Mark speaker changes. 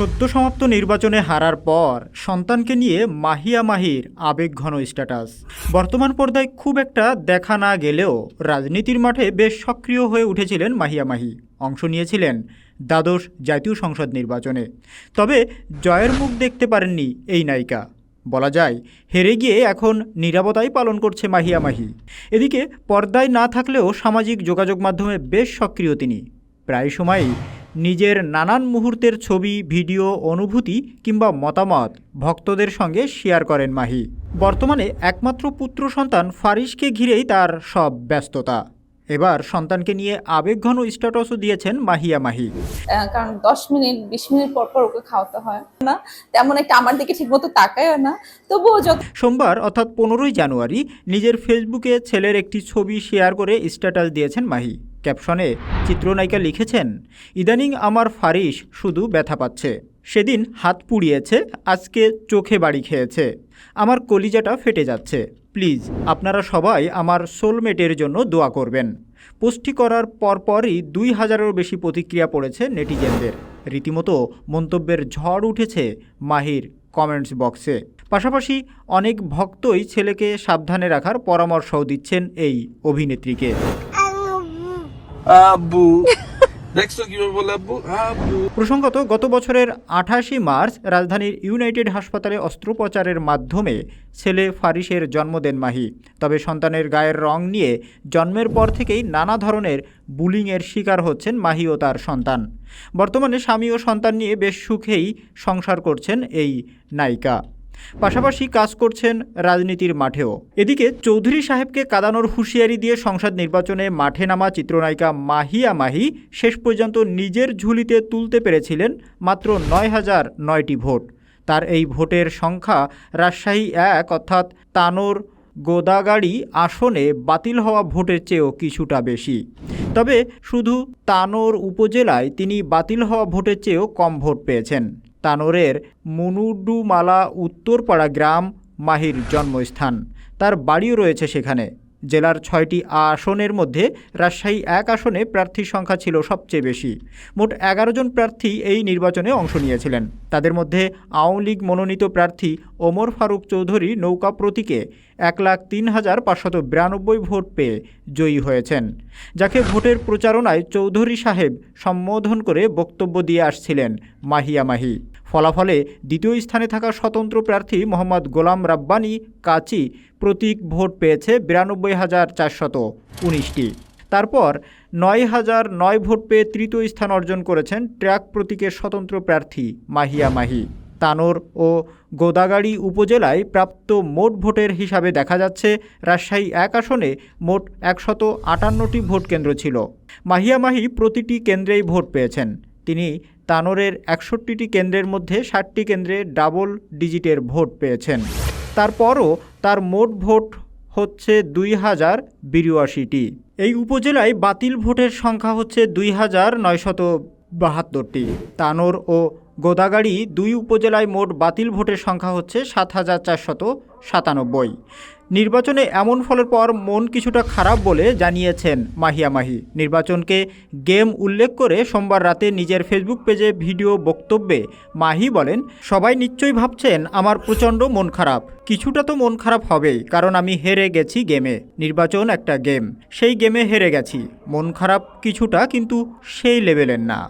Speaker 1: সদ্য সমাপ্ত নির্বাচনে হারার পর সন্তানকে নিয়ে মাহিয়া মাহির আবেগঘন স্ট্যাটাস। বর্তমান পর্দায় খুব একটা দেখা না গেলেও রাজনীতির মাঠে বেশ সক্রিয় হয়ে উঠেছিলেন মাহিয়া মাহি। অংশ নিয়েছিলেন দ্বাদশ জাতীয় সংসদ নির্বাচনে। তবে জয়ের মুখ দেখতে পারেননি এই নায়িকা। বলা যায়, হেরে গিয়ে এখন নিরাপত্তাই পালন করছে মাহিয়া মাহি। এদিকে পর্দায় না থাকলেও সামাজিক যোগাযোগ মাধ্যমে বেশ সক্রিয় তিনি। প্রায় সময়ই নিজের নানান মুহূর্তের ছবি ভিডিও অনুভূতি কিংবা মতামত ভক্তদের সঙ্গে শেয়ার করেন মাহি। বর্তমানে একমাত্র পুত্র সন্তান ফারিসকে ঘিরেই তার সব ব্যস্ততা। এবার সন্তানকে নিয়ে আবেগঘন স্ট্যাটাসও দিয়েছেন মাহিয়া মাহি।
Speaker 2: কারণ দশ মিনিট বিশ মিনিট পর পর ওকে খাওয়াতে হয় না। তেমন একটা আমার দিকে ঠিকমতো তাকায়ও না। তবুও
Speaker 1: সোমবার অর্থাৎ পনেরোই জানুয়ারি নিজের ফেসবুকে ছেলের একটি ছবি শেয়ার করে স্ট্যাটাস দিয়েছেন মাহি। ক্যাপশনে চিত্রনায়িকা লিখেছেন, ইদানিং আমার ফারিস শুধু ব্যথা পাচ্ছে। সেদিন হাত পুড়িয়েছে, আজকে চোখে বাড়ি খেয়েছে। আমার কলিজাটা ফেটে যাচ্ছে। প্লিজ, আপনারা সবাই আমার সোলমেটের জন্য দোয়া করবেন। পোস্টটি করার পরপরই দুই হাজারেরও বেশি প্রতিক্রিয়া পড়েছে নেটিজেনদের। রীতিমতো মন্তব্যের ঝড় উঠেছে মাহির কমেন্টস বক্সে। পাশাপাশি অনেক ভক্তই ছেলেকে সাবধানে রাখার পরামর্শও দিচ্ছেন এই অভিনেত্রীকে।
Speaker 3: আব্বু।
Speaker 1: প্রসঙ্গত, গত বছরের আঠাশে মার্চ রাজধানীর ইউনাইটেড হাসপাতালে অস্ত্রোপচারের মাধ্যমে ছেলে ফারিসের জন্ম দেন মাহি। তবে সন্তানের গায়ের রং নিয়ে জন্মের পর থেকেই নানা ধরনের বুলিংয়ের শিকার হচ্ছেন মাহি ও তার সন্তান। বর্তমানে স্বামী ও সন্তান নিয়ে বেশ সুখেই সংসার করছেন এই নায়িকা। পাশাপাশি কাজ করছেন রাজনীতির মাঠেও। এদিকে চৌধুরী সাহেবকে কাদানোর হুঁশিয়ারি দিয়ে সংসদ নির্বাচনে মাঠে নামা চিত্রনায়িকা মাহিয়া মাহি শেষ পর্যন্ত নিজের ঝুলিতে তুলতে পেরেছিলেন মাত্র নয় হাজার নয়টি ভোট। তার এই ভোটের সংখ্যা রাজশাহী এক অর্থাৎ তানোর গোদাগাড়ি আসনে বাতিল হওয়া ভোটের চেয়েও কিছুটা বেশি। তবে শুধু তানোর উপজেলায় তিনি বাতিল হওয়া ভোটের চেয়েও কম ভোট পেয়েছেন। তানোরের মুনুডুমালা উত্তরপাড়া গ্রাম মাহির জন্মস্থান। তার বাড়িও রয়েছে সেখানে। জেলার ছয়টি আসনের মধ্যে রাজশাহী এক আসনে প্রার্থীর সংখ্যা ছিল সবচেয়ে বেশি। মোট এগারো জন প্রার্থী এই নির্বাচনে অংশ নিয়েছিলেন। তাদের মধ্যে আওয়ামী লীগ মনোনীত প্রার্থী ওমর ফারুক চৌধুরী নৌকা প্রতীকে এক লাখ তিন হাজার পাঁচশত বিরানব্বই ভোট পেয়ে জয়ী হয়েছেন, যাকে ভোটের প্রচারণায় চৌধুরী সাহেব সম্বোধন করে বক্তব্য দিয়ে আসছিলেন মাহিয়া মাহি। ফলাফলে দ্বিতীয় স্থানে থাকা স্বতন্ত্র প্রার্থী মোহাম্মদ গোলাম রাব্বানি কাচি প্রতীক ভোট পেয়েছে বিরানব্বই হাজার চারশত উনিশটি। তারপর নয় হাজার নয় ভোট পেয়ে তৃতীয় স্থান অর্জন করেছেন ট্র্যাক প্রতীকের স্বতন্ত্র প্রার্থী মাহিয়া মাহি। তানোর ও গোদাগাড়ি উপজেলায় প্রাপ্ত মোট ভোটের হিসাবে দেখা যাচ্ছে, রাজশাহী এক আসনে মোট একশত আটান্নটি ভোট কেন্দ্র ছিল। মাহিয়া মাহি প্রতিটি কেন্দ্রেই ভোট পেয়েছেন। তিনি তানোরের একষট্টিটি কেন্দ্রের মধ্যে ষাটটি কেন্দ্রে ডাবল ডিজিটের ভোট পেয়েছেন। তারপরও তার মোট ভোট হচ্ছে দুই হাজার বিরাশিটি। এই উপজেলায় বাতিল ভোটের সংখ্যা হচ্ছে দুই হাজার নয়শত বাহাত্তরটি। তানোর ও গোদাগাড়ি দুই উপজেলায় মোট বাতিল ভোটের সংখ্যা হচ্ছে সাত হাজার চারশত সাতানব্বই। নির্বাচনে এমন ফলের পর মন কিছুটা খারাপ বলে জানিয়েছেন মাহিয়া মাহি। নির্বাচনকে গেম উল্লেখ করে সোমবার রাতে নিজের ফেসবুক পেজে ভিডিও বক্তব্যে মাহি বলেন, সবাই নিশ্চয়ই ভাবছেন আমার প্রচণ্ড মন খারাপ। কিছুটা তো মন খারাপ হবেই, কারণ আমি হেরে গেছি গেমে। নির্বাচন একটা গেম। সেই গেমে হেরে গেছি। মন খারাপ কিছুটা, কিন্তু সেই লেভেলের না।